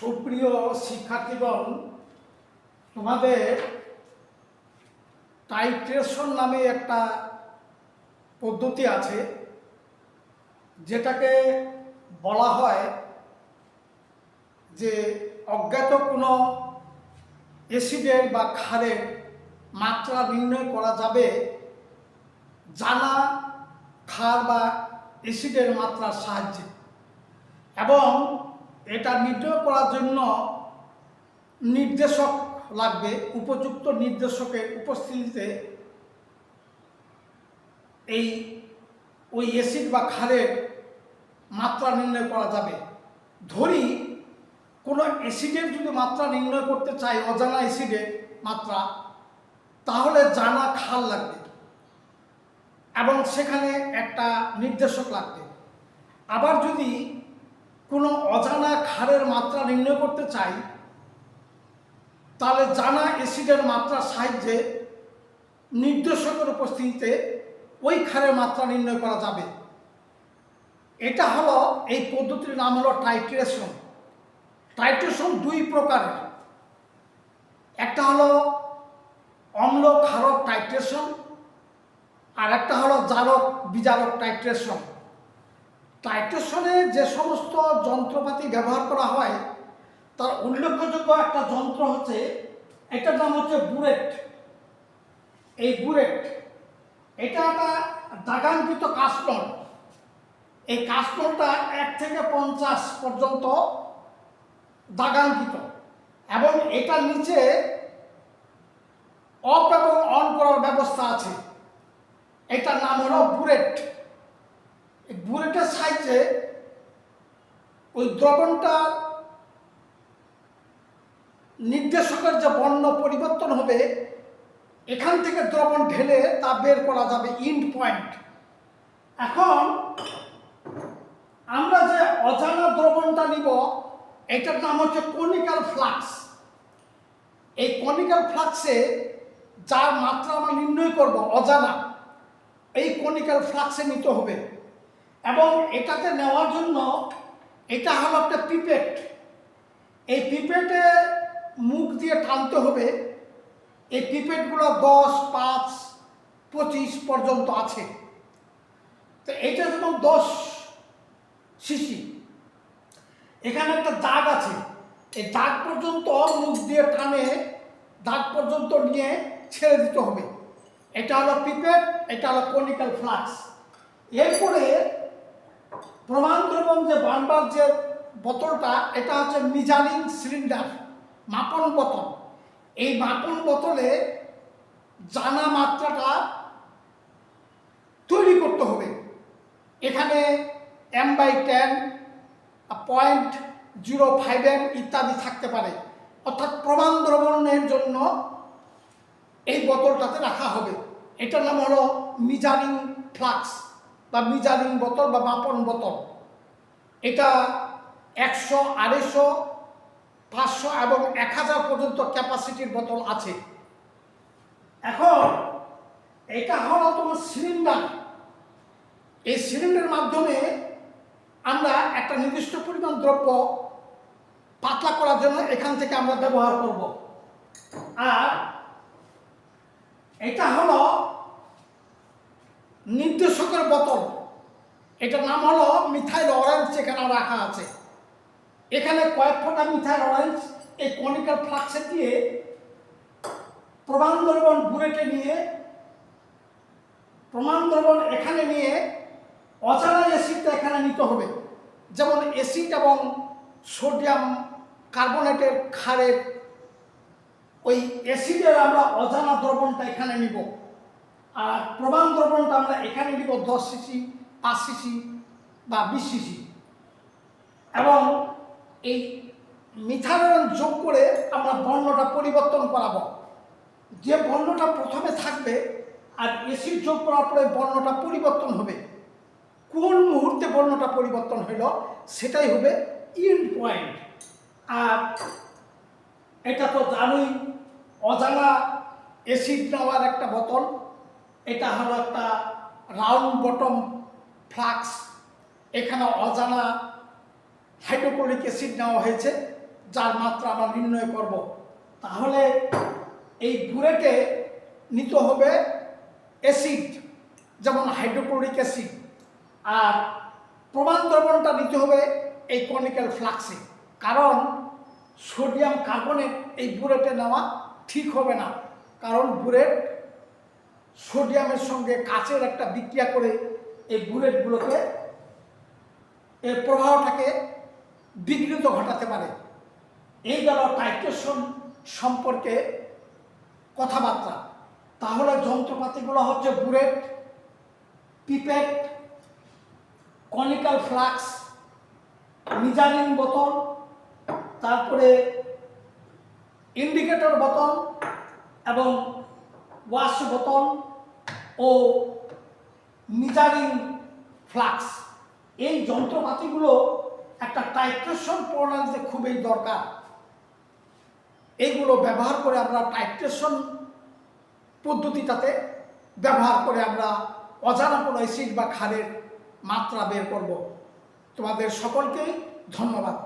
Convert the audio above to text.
সুপ্রিয় শিক্ষার্থীগণ, তোমাদের টাইট্রেশন নামে একটা পদ্ধতি আছে, যেটাকে বলা হয় যে অজ্ঞাত কোনো অ্যাসিডের বা ক্ষারের মাত্রা নির্ণয় করা যাবে জানা ক্ষার বা অ্যাসিডের মাত্রার সাহায্যে। এবং এটা নির্ণয় করার জন্য নির্দেশক লাগবে, উপযুক্ত নির্দেশকের উপস্থিতিতে এই, ওই অ্যাসিড বা ক্ষারের মাত্রা নির্ণয় করা যাবে। ধরি, কোনো অ্যাসিডের যদি মাত্রা নির্ণয় করতে চাই, অজানা অ্যাসিডের মাত্রা, তাহলে জানা খাল লাগবে এবং সেখানে একটা নির্দেশক লাগবে। আবার যদি কোনো অজানা ক্ষারের মাত্রা নির্ণয় করতে চাই, তাহলে জানা অ্যাসিডের মাত্রার সাহায্যে নির্দেশকের উপস্থিতিতে ওই ক্ষারের মাত্রা নির্ণয় করা যাবে। এটা হলো এই পদ্ধতির নাম হলো টাইট্রেশন। টাইট্রেশন দুই প্রকারের। একটা হলো অম্ল ক্ষারক টাইট্রেশন, আর একটা হলো জারক বিজারক টাইট্রেশন। টাইট্রেশনে যে সমস্ত যন্ত্রপাতি ব্যবহার করা হয়, তার উল্লেখযোগ্য একটা যন্ত্র হচ্ছে, এটার নাম হচ্ছে বুরেট। এই বুরেট, এটা একটা দাগাঙ্কিত কাস্টল। এই কাস্টলটা এক থেকে পঞ্চাশ পর্যন্ত দাগাঙ্কিত এবং এটার নিচে অফ এবং অন করার ব্যবস্থা আছে। এটার নাম হলো বুলেট এই বুলেটের সাহায্যে ওই দ্রবণটা নির্দেশকের যে বর্ণ পরিবর্তন হবে, এখান থেকে দ্রবণ ঢেলে তা বের করা যাবে ইন্ড পয়েন্ট। এখন আমরা যে অজানা দ্রবণটা নিব, এটার নাম হচ্ছে কনিক্যাল ফ্লাক্স। এই কনিক্যাল ফ্লাক্সে যার মাত্রা আমরা নির্ণয় করব অজানা, এই কনিক্যাল ফ্লাক্সে নিতে হবে। এবং এটাতে নেওয়ার জন্য এটা হলো একটা পিপেট এই পিপেটে মুখ দিয়ে টানতে হবে। এই পিপেটগুলো দশ, পাঁচ, পঁচিশ পর্যন্ত আছে। তো এটা যেমন দশ শিশি এখানে একটা দাগ আছে। এই দাগ পর্যন্ত মুখ দিয়ে টানে, দাগ পর্যন্ত নিয়ে ছেড়ে দিতে হবে। এটা হলো পিপেট এটা হলো কনিক্যাল ফ্লাক্স এরপরে প্রমাণ যে বানবার যে বোতলটা, এটা হচ্ছে মিজানিং সিলিন্ডার, মাপন বোতল। এই মাপন বোতলে জানা মাত্রাটা তৈরি করতে হবে। এখানে M by ten point zero five M ইত্যাদি থাকতে পারে। অর্থাৎ প্রমাণ দ্রবণের জন্য এই বোতলটাতে রাখা হবে। এটার নাম হলো মিজারিং ফ্লাক্স। বা মিজারিং বোতল বা মাপন বোতল। এটা একশো, আড়াইশো, পাঁচশো এবং এক হাজার পর্যন্ত ক্যাপাসিটির বোতল আছে। এখন এটা হলো তোমার সিলিন্ডার। এই সিলিন্ডারের মাধ্যমে আমরা একটা নির্দিষ্ট পরিমাণ দ্রব্য পাতলা করার জন্য এখান থেকে আমরা ব্যবহার করব। আর এটা হলো নির্দেশকের বোতল। এটার নাম হলো মিথাইল অরেঞ্জ এখানে রাখা আছে। এখানে কয়েক ফোঁটা মিথাইল অরেঞ্জ, এই কনিক্যাল ফ্লাক্সে দিয়ে প্রমাণ দ্রবণ বুড়েটে নিয়ে, প্রমাণ দ্রবণ এখানে নিয়ে অজানা অ্যাসিডটা এখানে নিতে হবে। যেমন অ্যাসিড এবং সোডিয়াম কার্বনেটের ক্ষারের ওই অ্যাসিডের আমরা অজানা দ্রবণটা এখানে নিব। আর প্রমাণ দ্রবণটা আমরা এখানে নিব দশ সিসি পাঁচ সিসি বা বিশ সিসি এবং এই মিথানয়ন যোগ করে আমরা বর্ণটা পরিবর্তন করাবো। যে বর্ণটা প্রথমে থাকবে আর এসিড যোগ করার পরে বর্ণটা পরিবর্তন হবে। কোন মুহূর্তে বর্ণটা পরিবর্তন হইল সেটাই হবে ইন্ড পয়েন্ট আর এটা তো জানোই, অজানা অ্যাসিড নেওয়ার একটা বোতল। এটা হলো একটা রাউন্ড বটম ফ্লাক্স এখানে অজানা হাইড্রোক্লোরিক অ্যাসিড নেওয়া হয়েছে, যার মাত্রা আমরা নির্ণয় করব। তাহলে এই বুরেটে নিতে হবে অ্যাসিড যেমন হাইড্রোক্লোরিক অ্যাসিড আর প্রমাণ দ্রবণটা নিতে হবে এই কনিক্যাল ফ্লাক্সে কারণ সোডিয়াম কার্বনেট এই বুরেটে নেওয়া ঠিক হবে না। কারণ বুরেট সোডিয়ামের সঙ্গে কাচের একটা বিক্রিয়া করে এই বুলেটগুলোকে এর প্রবাহটাকে বিঘ্নিত ঘটাতে পারে। এই গেল টাইট্রেশন সম্পর্কে কথাবার্তা। তাহলে যন্ত্রপাতিগুলো হচ্ছে burette, pipette, conical flask measuring বোতল, তারপরে ইন্ডিকেটর বোতল এবং ওয়াশ বোতল ও মিজারিং ফ্লাক্স। এই যন্ত্রপাতিগুলো একটা টাইট্রেশন প্রণালীতে খুবই দরকার, এইগুলো ব্যবহার করে আমরা টাইট্রেশন পদ্ধতিটাতে ব্যবহার করে আমরা অজানা কোনো অ্যাসিড বা খারের মাত্রা বের করব। তোমাদের সকলকেই ধন্যবাদ।